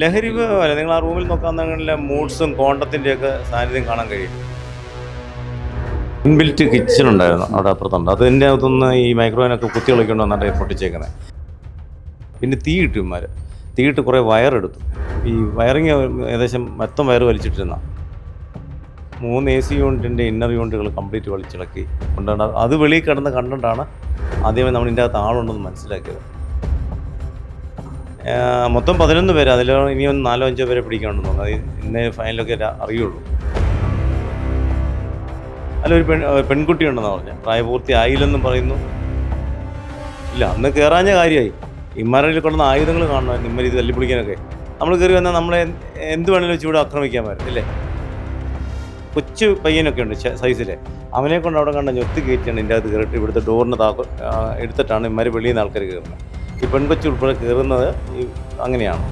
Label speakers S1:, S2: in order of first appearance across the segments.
S1: ലഹരി അല്ല നിങ്ങൾ ആ റൂമിൽ നോക്കാന്നെങ്കിൽ മൂഡ്സും കോണ്ടത്തിന്റെയൊക്കെ സാന്നിധ്യം കാണാൻ കഴിയും. ഇൻബിൽറ്റ് കിച്ചൺ ഉണ്ടായിരുന്നു അവിടെ അപ്പുറത്തുണ്ട്. അതിന്റെ അകത്തുനിന്ന് ഈ മൈക്രോവേനൊക്കെ കുത്തി കളിക്കൊണ്ട് വന്നിട്ട് പൊട്ടിച്ചേക്കുന്നത്. പിന്നെ തീ ഇട്ടു ഇമാർ തീ ഇട്ട് കുറേ വയറെടുത്തു. ഈ വയറിങ് ഏകദേശം മൊത്തം വയർ വലിച്ചിട്ടിരുന്ന മൂന്ന് എ സി യൂണിറ്റിന്റെ ഇന്നർ യൂണിറ്റുകൾ കംപ്ലീറ്റ് വലിച്ചിളക്കി. കൊണ്ടാണ് അത് വെളിയിൽ കിടന്ന് കണ്ടിട്ടാണ് ആദ്യമേ നമ്മൾ ഇതിന്റെ അകത്ത് ആളുണ്ടെന്ന് മനസ്സിലാക്കിയത്. മൊത്തം പതിനൊന്ന് പേര് അതിൽ ഇനി ഒന്ന് നാലോ അഞ്ചോ പേരെ പിടിക്കാനുണ്ടെന്ന് തോന്നുന്നു. അത് ഇന്നേ ഫൈനലൊക്കെ അറിയുള്ളൂ. അല്ല ഒരു പെൺ ഒരു പെൺകുട്ടി ഉണ്ടെന്ന് പറഞ്ഞു. പ്രായപൂർത്തി ആയില്ലെന്നും പറയുന്നു. ഇല്ല അന്ന് കയറാഞ്ഞ കാര്യമായി. ഇമ്മാരിൽ കൊണ്ടുവന്ന ആയുധങ്ങൾ കാണണം ഇമ്മരി ഇത് തല്ലിപ്പിടിക്കാനൊക്കെ നമ്മൾ കയറി വന്നാൽ നമ്മളെ എന്ത് വേണമെങ്കിലും ഇവിടെ ആക്രമിക്കാൻ പറ്റും അല്ലേ കൊച്ചു പയ്യനൊക്കെ ഉണ്ട് സൈസിലെ. അവനെ കൊണ്ട് അവിടെ കണ്ട ഞൊത്തി കയറ്റിയാണ് ഇതിന്റെ അകത്ത് കയറിയിട്ട് ഇവിടുത്തെ ഡോറിന് താക്കോ എടുത്തിട്ടാണ് ഇമ്മാര് വെളിയിൽ നിന്ന് ആൾക്കാർ കയറുന്നത്. ഈ പെൺകൊച്ചുൾപ്പെടെ കയറുന്നത് അങ്ങനെയാണ്.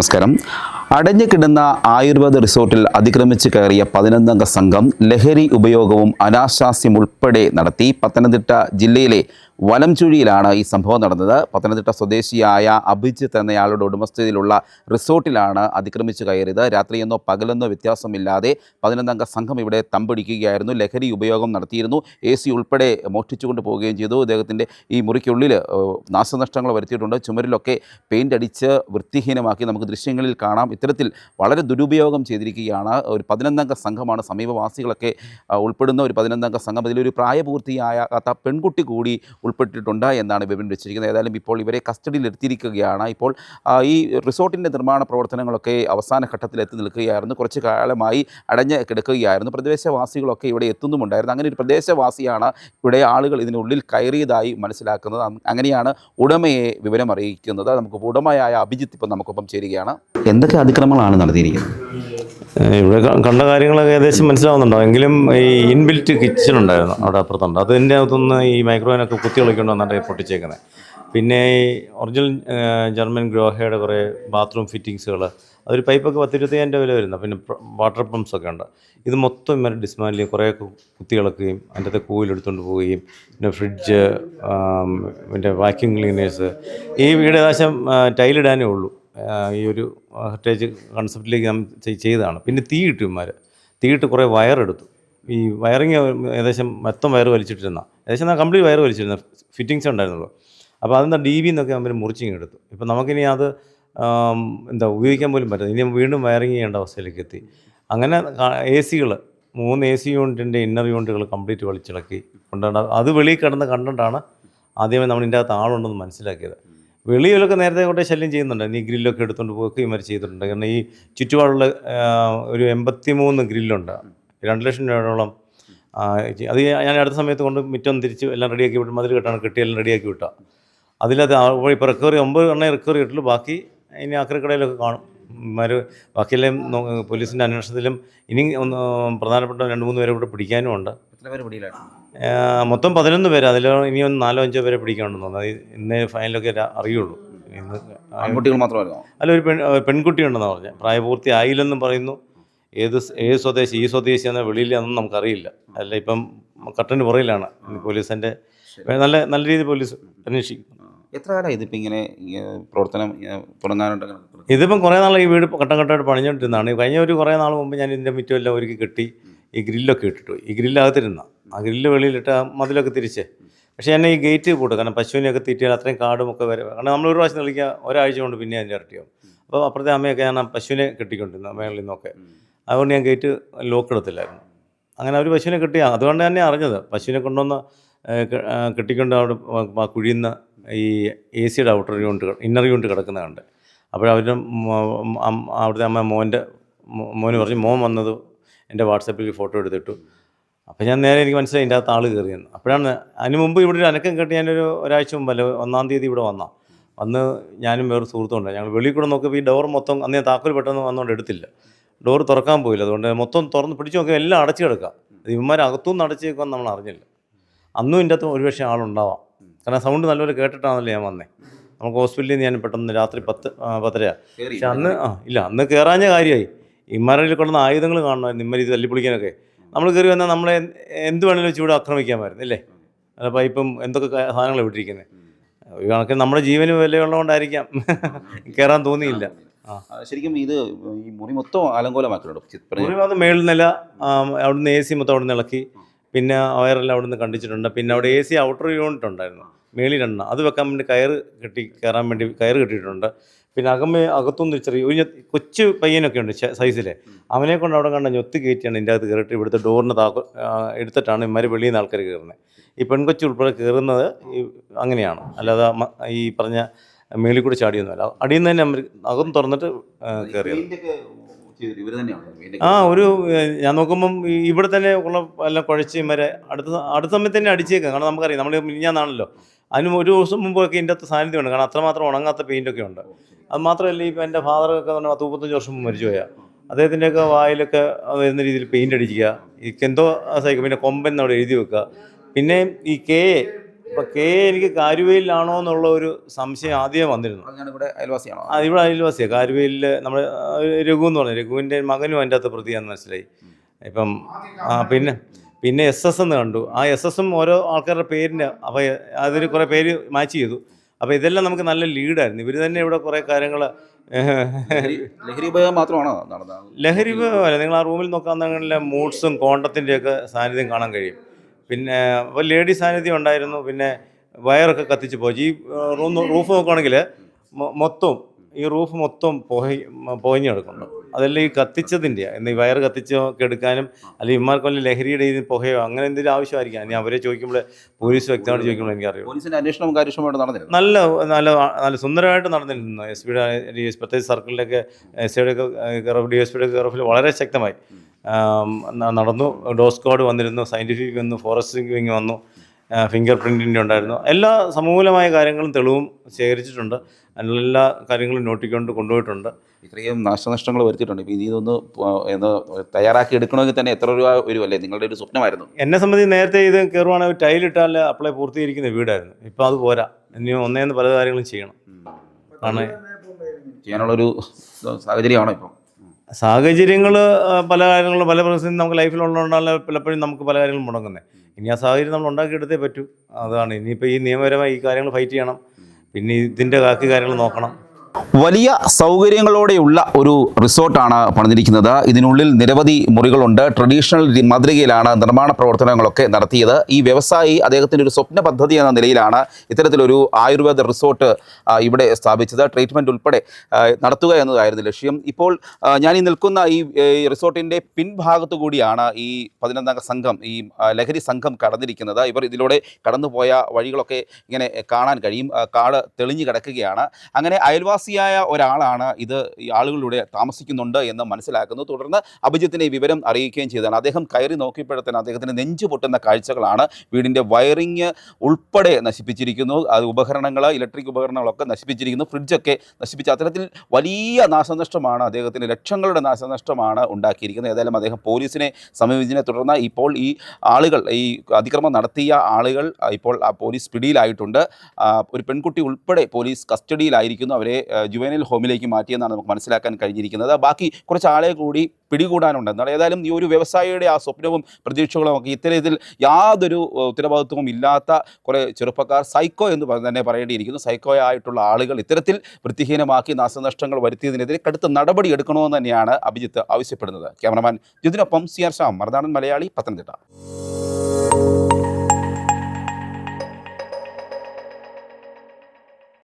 S2: നമസ്കാരം. അടഞ്ഞു കിടന്ന ആയുർവേദ റിസോർട്ടിൽ അതിക്രമിച്ച് കയറിയ പതിനൊന്നംഗ സംഘം ലഹരി ഉപയോഗവും അനാശാസ്യം ഉൾപ്പെടെ നടത്തി പത്തനംതിട്ട ജില്ലയിലെ വലംചുഴിയിലാണ് ഈ സംഭവം നടന്നത്. പത്തനംതിട്ട സ്വദേശിയായ അഭിജിത്ത് എന്നയാളുടെ ഉടമസ്ഥതയിലുള്ള റിസോർട്ടിലാണ് അതിക്രമിച്ച് കയറിയത്. രാത്രിയെന്നോ പകലെന്നോ വ്യത്യാസമില്ലാതെ പതിനൊന്നംഗ സംഘം ഇവിടെ തമ്പടിക്കുകയായിരുന്നു. ലഹരി ഉപയോഗം നടത്തിയിരുന്നു. എ സി ഉൾപ്പെടെ മോഷ്ടിച്ചുകൊണ്ട് പോവുകയും ചെയ്തു. അദ്ദേഹത്തിന്റെ ഈ മുറിക്കുള്ളിൽ നാശനഷ്ടങ്ങൾ വരുത്തിയിട്ടുണ്ട്. ചുമരിലൊക്കെ പെയിന്റ് അടിച്ച് വൃത്തിഹീനമാക്കി നമുക്ക് ദൃശ്യങ്ങളിൽ കാണാം. ഇത്തരത്തിൽ വളരെ ദുരുപയോഗം ചെയ്തിരിക്കുകയാണ്. ഒരു പതിനൊന്നംഗ സംഘമാണ് സമീപവാസികളൊക്കെ ഉൾപ്പെടുന്ന ഒരു പതിനൊന്നംഗ സംഘം. ഇതിലൊരു പ്രായപൂർത്തിയാകാത്ത പെൺകുട്ടി കൂടി ഉൾപ്പെട്ടിട്ടുണ്ട് എന്നാണ് വിവരം വെച്ചിരിക്കുന്നത് ഏതായാലും ഇപ്പോൾ ഇവരെ കസ്റ്റഡിയിൽ എടുത്തിരിക്കുകയാണ്. ഇപ്പോൾ ഈ റിസോർട്ടിന്റെ നിർമ്മാണ പ്രവർത്തനങ്ങളൊക്കെ അവസാന ഘട്ടത്തിൽ എത്തി നിൽക്കുകയായിരുന്നു. കുറച്ച് കാലമായി അടഞ്ഞ് കിടക്കുകയായിരുന്നു. പ്രദേശവാസികളൊക്കെ ഇവിടെ എത്തുന്നുമുണ്ടായിരുന്നു. അങ്ങനെ ഒരു പ്രദേശവാസിയാണ് ഇവിടെ ആളുകൾ ഇതിനുള്ളിൽ കയറിയതായി മനസ്സിലാക്കുന്നത്. അങ്ങനെയാണ് ഉടമയെ വിവരം അറിയിക്കുന്നത് നമുക്ക് ഉടമയായ അഭിജിത്ത് ഇപ്പം നമുക്കൊപ്പം ചേരുകയാണ്. എന്തൊക്കെ അതിക്രമങ്ങളാണ് നടത്തിയിരിക്കുന്നത്.
S1: ഇവിടെ കണ്ട കാര്യങ്ങളൊക്കെ ഏകദേശം മനസ്സിലാവുന്നുണ്ടോ? എങ്കിലും ഈ ഇൻബിൽറ്റ് കിച്ചൺ ഉണ്ടായിരുന്നു അവിടെ അപ്പുറത്തുണ്ട്. അതിന്റെ അകത്തുനിന്ന് ഈ മൈക്രോവേനൊക്കെ കുത്തി കളിക്കൊണ്ട് വന്നിട്ട് പൊട്ടിച്ചേക്കുന്നത് പിന്നെ ഈ ഒറിജിനൽ ജർമ്മൻ ഗ്രോഹയുടെ കുറേ ബാത്റൂം ഫിറ്റിങ്സുകൾ അതൊരു പൈപ്പൊക്കെ പത്തിരുപത്തയ്യായിരം രൂപ വില വരുന്നത് പിന്നെ വാട്ടർ പമ്പ്സ് ഒക്കെ ഉണ്ട്. ഇത് മൊത്തം ഇവരെ ഡിസ്മാൻഡിൽ കുറേ കുത്തി കളക്കുകയും അതിന്റെ അകത്ത് കൂവിലെടുത്തുകൊണ്ട് പോവുകയും പിന്നെ ഫ്രിഡ്ജ് പിന്നെ വാക്യൂം ക്ലീനേഴ്സ് ഈ വീട് ഏകദേശം ടൈലിടാനേ ഉള്ളൂ. ഈ ഒരു ഹെറിറ്റേജ് കൺസെപ്റ്റിലേക്ക് നാം ചെയ്- ചെയ്തതാണ്. പിന്നെ തീ ഇട്ടു ഇമാർ തീ ഇട്ട് കുറേ വയറെടുത്തു. ഈ വയറിങ് ഏകദേശം മൊത്തം വയർ വലിച്ചിട്ടിരുന്ന. ഏകദേശം കംപ്ലീറ്റ് വയർ വലിച്ചിരുന്ന ഫിറ്റിങ്സ് ഉണ്ടായിരുന്നുള്ളൂ. അപ്പോൾ അതെന്താ ഡി ബി എന്നൊക്കെ അവർ മുറിച്ചിങ് എടുത്തു. ഇപ്പം നമുക്കിനി അത് എന്താ ഉപയോഗിക്കാൻ പോലും പറ്റില്ല. ഇനി വീണ്ടും വയറിങ് ചെയ്യേണ്ട അവസ്ഥയിലേക്ക് എത്തി. അങ്ങനെ എ സികൾ മൂന്ന് എ സി യൂണിറ്റിന്റെ ഇന്നർ യൂണിറ്റുകൾ കംപ്ലീറ്റ് വലിച്ചിളക്കി. കൊണ്ടാണ് അത് വെളിയിൽ കിടന്ന് കണ്ടിട്ടാണ് ആദ്യമേ നമ്മൾ ഇതിന്റെ അകത്ത് ആളുണ്ടെന്ന് മനസ്സിലാക്കിയത്. വെളിയിലൊക്കെ നേരത്തെ കൊണ്ട് ശല്യം ചെയ്യുന്നുണ്ട്. ഈ ഗ്രില്ലൊക്കെ എടുത്തുകൊണ്ട് പോക്കുകയും വരെ ചെയ്തിട്ടുണ്ട്. കാരണം ഈ ചുറ്റുപാടുള്ള ഒരു എൺപത്തി മൂന്ന് ഗ്രില്ലുണ്ട്. രണ്ട് ലക്ഷം രൂപയോളം. അത് ഞാൻ അടുത്ത സമയത്ത് കൊണ്ട് മുറ്റം തിരിച്ച് എല്ലാം റെഡിയാക്കി വിട്ട് മതിൽ കെട്ടാണ് കെട്ടി എല്ലാം റെഡിയാക്കി വിട്ടാൽ അതിലത് ഇപ്പോൾ റിക്കവറി ഒമ്പത് എണ്ണേ റിക്കവറി കിട്ടുള്ളൂ. ബാക്കി ഇനി അക്കരക്കടയിലൊക്കെ കാണും. മരു ബാക്കിയെല്ലാം പോലീസിന്റെ അന്വേഷണത്തിലും ഇനി ഒന്ന് പ്രധാനപ്പെട്ട രണ്ട് മൂന്ന് പേരെ കൂടെ പിടിക്കാനും ഉണ്ട്.
S2: എത്ര പേര് പിടിയിലാണ്?
S1: മൊത്തം പതിനൊന്ന് പേര് അതിൽ ഇനി ഒന്ന് നാലോ അഞ്ചോ പേരെ പിടിക്കാണെന്ന് തോന്നുന്നു. ഇന്നേ ഫൈനലൊക്കെ അറിയുള്ളൂ. ഇന്ന്
S2: ആൺകുട്ടികൾ മാത്രമായിരുന്നോ?
S1: അല്ല ഒരു പെൺ പെൺകുട്ടി ഉണ്ടെന്നാണ് പറഞ്ഞത്. പ്രായപൂർത്തി ആയില്ലെന്നും പറയുന്നു. ഏത് ഏത് സ്വദേശി ഈ സ്വദേശി എന്ന വെളിയിലാണെന്നും നമുക്കറിയില്ല. അല്ല ഇപ്പം കട്ടന് പുറയിലാണ് പോലീസിന്റെ നല്ല നല്ല രീതിയിൽ പോലീസ് അന്വേഷിക്കും.
S2: എത്ര കാലമായി ഇതിപ്പോൾ ഇങ്ങനെ പ്രവർത്തനം തുടങ്ങാനുണ്ട്
S1: ഇതിപ്പം കുറേ നാൾ ഈ വീട് ഘട്ടം ഘട്ടമായിട്ട് പണിഞ്ഞുകൊണ്ടിരുന്നതാണ് കഴിഞ്ഞ ഒരു കുറേ നാൾ മുമ്പ് ഞാൻ ഇതിന്റെ മുറ്റമെല്ലാം ഒരുക്കി കെട്ടി ഈ ഗ്രില്ലൊക്കെ ഇട്ടിട്ടു. ഈ ഗ്രില്ലകത്തിരുന്ന. ആ ഗ്രില്ല് വെളിയിലിട്ട് ആ മതിലൊക്കെ തിരിച്ച്. പക്ഷേ എന്നെ ഈ ഗേറ്റ് പൂട്ടും. കാരണം പശുവിനെയൊക്കെ തീറ്റിയാൽ അത്രയും കാടും ഒക്കെ വരെ കാരണം നമ്മൾ ഒരു പ്രാവശ്യം തെളിക്കുക ഒരാഴ്ച കൊണ്ട് പിന്നെ അതിന്റെ ഇരട്ടിയാവും അപ്പോൾ അപ്പുറത്തെ അമ്മയൊക്കെ ഞാൻ ആ പശുവിനെ കെട്ടിക്കൊണ്ടിരുന്നു മേളിൽ നിന്നൊക്കെ. അതുകൊണ്ട് ഞാൻ ഗേറ്റ് ലോക്ക് എടുത്തില്ലായിരുന്നു. അങ്ങനെ അവർ പശുവിനെ കെട്ടിയ അതുകൊണ്ട് തന്നെ അറിഞ്ഞത്. പശുവിനെ കൊണ്ടുവന്ന് കെട്ടിക്കൊണ്ട് അവിടെ നിന്ന് ഈ എ സിയുടെ ഔട്ടർ യൂണിറ്റ് ഇന്നർ യൂണിറ്റ് കിടക്കുന്നത് കണ്ട്. അപ്പോഴവരുടെ അവിടുത്തെ അമ്മ മോന്റെ മോന് പറഞ്ഞു മോൻ വന്നത് എന്റെ വാട്സപ്പിൽ ഫോട്ടോ എടുത്തിട്ടു. അപ്പോൾ ഞാൻ നേരെ എനിക്ക് മനസ്സിലായി ഇതിന്റെ അകത്ത് ആൾ കയറിയെന്ന് അപ്പോഴാണ് അതിന് മുമ്പ് ഇവിടെ ഒരു അനക്കം കെട്ടി ഞാനൊരു ഒരാഴ്ച മുമ്പല്ല ഒന്നാം തീയതി ഇവിടെ വന്ന. വന്ന് ഞാനും വേറെ സുഹൃത്തുണ്ട് ഞങ്ങൾ വെളിയിൽ കൂടെ നോക്കിയപ്പോൾ ഈ ഡോർ മൊത്തം അന്ന് ഞാൻ താക്കോൽ പെട്ടെന്ന് വന്നുകൊണ്ട് എടുത്തില്ല. ഡോർ തുറക്കാൻ പോയില്ല. അതുകൊണ്ട് മൊത്തം തുറന്ന് പിടിച്ച് നോക്കി എല്ലാം അടച്ചു കിടക്കുക ഇവന്മാർ അകത്തുനിന്ന് അടച്ചു വെക്കുമെന്ന് നമ്മൾ അറിഞ്ഞില്ല. അന്നും ഇതിന്റെ അകത്ത് ഒരുപക്ഷെ ആളുണ്ടാവാം. കാരണം സൗണ്ട് നല്ലപോലെ കേട്ടിട്ടാണല്ലോ ഞാൻ വന്നേ. നമുക്ക് ഹോസ്പിറ്റലിൽ നിന്ന് ഞാൻ പെട്ടെന്ന് രാത്രി പത്ത് പത്തരയാണ് പത്തരയാ. പക്ഷെ അന്ന് ആ ഇല്ല. അന്ന് കയറാഞ്ഞ കാര്യമായി ഇമ്മരയിൽ കൊണ്ടുവന്ന ആയുധങ്ങൾ കാണണമായിരുന്നു. ഇമ്മരി തല്ലിപ്പൊളിക്കാനൊക്കെ. നമ്മൾ കയറി വന്നാൽ നമ്മളെ എന്ത് വേണമെങ്കിലും ചൂട് ആക്രമിക്കാൻ ആക്രമിക്കാമായിരുന്നു അല്ലേ അല്ല പൈപ്പും എന്തൊക്കെ സാധനങ്ങൾ വിട്ടിരിക്കുന്നത് ഒരു കണക്കിന് നമ്മുടെ ജീവന് വിലയുള്ളതുകൊണ്ടായിരിക്കാം. കയറാൻ തോന്നിയില്ല.
S2: ശരിക്കും ഇത് ഈ മുറി മൊത്തം
S1: ഭാഗം മേളിൽ നില അവിടുന്ന് എ സി മൊത്തം അവിടെ നിന്ന് ഇളക്കി പിന്നെ വയറെല്ലാം അവിടുന്ന് കണ്ടിച്ചിട്ടുണ്ട്. പിന്നെ അവിടെ എ സി ഔട്ടർ യൂണിറ്റ് ഉണ്ടായിരുന്നു. മേളിൽ രണ്ടെണ്ണം. അത് വെക്കാൻ വേണ്ടി കയറ് കെട്ടി കയറാൻ വേണ്ടി കയറ് കെട്ടിയിട്ടുണ്ട്. പിന്നെ അകമേ അകത്തുനിന്ന് ചെറിയ ഒരു കൊച്ചു പയ്യനൊക്കെ ഉണ്ട് സൈസിലെ അവനെ കൊണ്ട് അവിടെ കണ്ട ഞൊത്തി കയറ്റിയാണ് ഇതിന്റെ അകത്ത് കയറിയിട്ട് ഇവിടുത്തെ ഡോറിന് താക്ക എടുത്തിട്ടാണ് ഇമാര് വെളിയിൽ നിന്ന് ആൾക്കാർ കയറുന്നത് ഈ പെൺകൊച്ചു ഉൾപ്പെടെ കയറുന്നത് ഈ അങ്ങനെയാണ്. അല്ലാതെ ഈ പറഞ്ഞ മേളിൽ കൂടി ചാടിയൊന്നുമല്ല അടിയിൽ നിന്ന് തന്നെ അവർ അകം തുറന്നിട്ട് കയറി കയറിയത്. ആ ഒരു ഞാൻ നോക്കുമ്പം ഇവിടെ തന്നെ ഉള്ള എല്ലാം കുഴച്ച് ഇമാരെ അടുത്ത അടുത്ത സമയത്ത് തന്നെ അടിച്ചേക്കാം. കാരണം നമുക്കറിയാം നമ്മൾ മിനിഞ്ഞാന്നാണല്ലോ. അതിന് ഒരു ദിവസം മുമ്പൊക്കെ ഇതിന്റെ അകത്ത് സാന്നിധ്യമുണ്ട്. കാരണം അത്രമാത്രം ഉണങ്ങാത്ത പെയിന്റൊക്കെ ഉണ്ട്. അത് മാത്രമല്ല ഇപ്പം എന്റെ ഫാദറൊക്കെ പറഞ്ഞാൽ പത്ത് മുപ്പത്തഞ്ച് വർഷം മുമ്പ് മരിച്ചു പോയാൽ അദ്ദേഹത്തിന്റെയൊക്കെ വായിലൊക്കെ വരുന്ന രീതിയിൽ പെയിന്റ് അടിക്കുക ഈ എന്തോ സഹിക്കും. പിന്നെ കൊമ്പൻ അവിടെ എഴുതി വെക്കുക. പിന്നെ ഈ കെ എ ഇപ്പം കെ എ എനിക്ക് കാരുവയിലാണോ എന്നുള്ള ഒരു സംശയം ആദ്യമേ വന്നിരുന്നു.
S2: ഇവിടെ അയൽവാസിയാണോ?
S1: ആ ഇവിടെ അയൽവാസിയാണ് കാരുവയിൽ നമ്മുടെ രഘു എന്ന് പറഞ്ഞു. രഘുവിന്റെ മകനും അതിന്റെ അകത്ത് പ്രതിയാന്ന് മനസ്സിലായി. ഇപ്പം ആ പിന്നെ പിന്നെ എസ് എസ് എന്ന് കണ്ടു. ആ എസ് എസും ഓരോ ആൾക്കാരുടെ പേരിന്റെ അപ്പം അതിന് കുറേ പേര് മാച്ച് ചെയ്തു. അപ്പോൾ ഇതെല്ലാം നമുക്ക് നല്ല ലീഡായിരുന്നു. ഇവർ തന്നെ ഇവിടെ കുറേ കാര്യങ്ങൾ
S2: ലഹരി ഉപയോഗം മാത്രമാണോ നടന്നത്?
S1: ലഹരി അല്ല നിങ്ങൾ ആ റൂമിൽ നോക്കാന്നെങ്കിൽ മൂഡ്സും കോണ്ടത്തിന്റെയൊക്കെ സാന്നിധ്യം കാണാൻ കഴിയും. പിന്നെ അപ്പോൾ ലേഡി സാന്നിധ്യം ഉണ്ടായിരുന്നു. പിന്നെ വയറൊക്കെ കത്തിച്ച് പോയി. ഈ റൂം റൂഫ് നോക്കുകയാണെങ്കിൽ മൊത്തം ഈ റൂഫ് മൊത്തം പോയി പോയിഞ്ഞ് കിടക്കുന്നുണ്ട് അതെല്ലാം ഈ കത്തിച്ചതിന്റെ? ഈ വയർ കത്തിച്ചോ എടുക്കാനും അല്ലെങ്കിൽ ഇമാർക്ക് വല്ല ലഹരിയുടെ ഇതിൽ പുകയോ അങ്ങനെ എന്തെങ്കിലും ആവശ്യമായിരിക്കാം. ഇനി അവരെ ചോദിക്കുമ്പോൾ പോലീസ് വ്യക്തമായിട്ട് ചോദിക്കുമ്പോൾ എനിക്കറിയാം.
S2: പോലീസിന്റെ അന്വേഷണം കാര്യക്ഷമമായിട്ട് നടന്നില്ല
S1: നല്ല നല്ല നല്ല സുന്ദരമായിട്ട് നടന്നിരുന്നു. എസ് പിയുടെ ഡി എസ് പ്രത്യേകിച്ച് സർക്കിളിലൊക്കെ എസ് സിയുടെ ഡി എസ് പിയുടെ കറഫിൽ വളരെ ശക്തമായി. നടന്നു. ഡോസ് കോഡ് വന്നിരുന്നു. സയന്റിഫിക് വന്നു. ഫോറസ്റ്റിംഗ് വിങ് വന്നു. ഫിംഗർ പ്രിന്റിന്റെ ഉണ്ടായിരുന്നു. എല്ലാ സമൂലമായ കാര്യങ്ങളും തെളിവും ശേഖരിച്ചിട്ടുണ്ട്. എല്ലാ കാര്യങ്ങളും നോട്ടിക്കൊണ്ട് കൊണ്ടുപോയിട്ടുണ്ട്.
S2: ഇത്രയും നാശനഷ്ടങ്ങൾ വരുത്തിയിട്ടുണ്ട്. ഇപ്പോൾ ഇനി ഇതൊന്ന് എന്ന് തയ്യാറാക്കി എടുക്കണമെങ്കിൽ തന്നെ എത്ര രൂപ വരുമല്ലേ നിങ്ങളുടെ ഒരു സ്വപ്നമായിരുന്നു.
S1: എന്നെ സംബന്ധിച്ച് നേരത്തെ ഇത് കയറുവാണെങ്കിൽ ടൈലിട്ടാൽ അപ്ലൈ പൂർത്തീകരിക്കുന്ന വീടായിരുന്നു. ഇപ്പോൾ അത് പോരാ. ഇനി ഒന്നേന്ന് പല കാര്യങ്ങളും ചെയ്യണം. ആണ്.
S2: ചെയ്യാനുള്ളൊരു സാഹചര്യമാണോ ഇപ്പോൾ
S1: സാഹചര്യങ്ങൾ പല കാര്യങ്ങളും പല പ്രശ്നം നമുക്ക് ലൈഫിലുള്ളതുകൊണ്ടാണ് പലപ്പോഴും നമുക്ക് പല കാര്യങ്ങളും മുടങ്ങുന്നത് ഇനി ആ സാഹചര്യം നമ്മൾ ഉണ്ടാക്കിയെടുത്തേ പറ്റൂ. അതാണ്. ഇനിയിപ്പോൾ ഈ നിയമപരമായി ഈ കാര്യങ്ങൾ ഫൈറ്റ് ചെയ്യണം. പിന്നെ ഇതിന്റെ ബാക്കി കാര്യങ്ങൾ നോക്കണം.
S2: വലിയ സൗകര്യങ്ങളോടെയുള്ള ഒരു റിസോർട്ടാണ് പണിതിരിക്കുന്നത്. ഇതിനുള്ളിൽ നിരവധി മുറികളുണ്ട്. ട്രഡീഷണൽ മാതൃകയിലാണ് നിർമ്മാണ പ്രവർത്തനങ്ങളൊക്കെ നടത്തിയത്. ഈ വ്യവസായി അദ്ദേഹത്തിന്റെ ഒരു സ്വപ്ന പദ്ധതി എന്ന നിലയിലാണ് ഇത്തരത്തിലൊരു ആയുർവേദ റിസോർട്ട് ഇവിടെ സ്ഥാപിച്ചത്. ട്രീറ്റ്മെന്റ് ഉൾപ്പെടെ നടത്തുക എന്നതായിരുന്നു ലക്ഷ്യം. ഇപ്പോൾ ഞാൻ ഈ നിൽക്കുന്ന ഈ റിസോർട്ടിന്റെ പിൻഭാഗത്തു കൂടിയാണ് ഈ പതിനൊന്നംഗ സംഘം ഈ ലഹരി സംഘം കടന്നിരിക്കുന്നത്. ഇവർ ഇതിലൂടെ കടന്നുപോയ വഴികളൊക്കെ ഇങ്ങനെ കാണാൻ കഴിയും. കാട് തെളിഞ്ഞു കിടക്കുകയാണ്. അങ്ങനെ അയൽവാസിയായ ഒരാളാണ് ഇത് ആളുകളിലൂടെ താമസിക്കുന്നുണ്ട് എന്ന് മനസ്സിലാക്കുന്നു. തുടർന്ന് അഭിജിത്തിനെ വിവരം അറിയിക്കുകയും ചെയ്തതാണ്. അദ്ദേഹം കയറി നോക്കിയപ്പോഴത്തേന് അദ്ദേഹത്തിന് നെഞ്ചു പൊട്ടുന്ന കാഴ്ചകളാണ് വീടിന്റെ വയറിങ് ഉൾപ്പെടെ നശിപ്പിച്ചിരിക്കുന്നു. അത് ഉപകരണങ്ങൾ ഇലക്ട്രിക് ഉപകരണങ്ങളൊക്കെ നശിപ്പിച്ചിരിക്കുന്നു. ഫ്രിഡ്ജൊക്കെ നശിപ്പിച്ച അത്തരത്തിൽ വലിയ നാശനഷ്ടമാണ് അദ്ദേഹത്തിന് ലക്ഷങ്ങളുടെ നാശനഷ്ടമാണ് ഉണ്ടാക്കിയിരിക്കുന്നത്. ഏതായാലും അദ്ദേഹം പോലീസിനെ സമീപിച്ചതിനെ തുടർന്ന് ഇപ്പോൾ ഈ ആളുകൾ ഈ അതിക്രമം നടത്തിയ ആളുകൾ ഇപ്പോൾ പോലീസ് പിടിയിലായിട്ടുണ്ട്. ഒരു പെൺകുട്ടി ഉൾപ്പെടെ പോലീസ് കസ്റ്റഡിയിലായിരിക്കുന്നു. അവരെ ജുവനൽ ഹോമിലേക്ക് മാറ്റിയെന്നാണ് നമുക്ക് മനസ്സിലാക്കാൻ കഴിഞ്ഞിരിക്കുന്നത്. ബാക്കി കുറച്ച് ആളെ കൂടി പിടികൂടാനുണ്ട്. എന്നാൽ ഏതായാലും ഈ ഒരു വ്യവസായിയുടെ ആ സ്വപ്നവും പ്രതീക്ഷകളും ഒക്കെ ഇത്തരത്തിൽ യാതൊരു ഉത്തരവാദിത്വവും ഇല്ലാത്ത കുറേ ചെറുപ്പക്കാർ സൈക്കോ എന്ന് തന്നെ പറയേണ്ടിയിരിക്കുന്നു. സൈക്കോ ആയിട്ടുള്ള ആളുകൾ ഇത്തരത്തിൽ വൃത്തിഹീനമാക്കി നാശനഷ്ടങ്ങൾ വരുത്തിയതിനെതിരെ കടുത്ത നടപടി എടുക്കണമെന്ന് തന്നെയാണ് അഭിജിത്ത് ആവശ്യപ്പെടുന്നത്. ക്യാമറമാൻ ജിതിനൊപ്പം സി ആർ ഷാം മറുനാടൻ മലയാളി പത്തനംതിട്ട.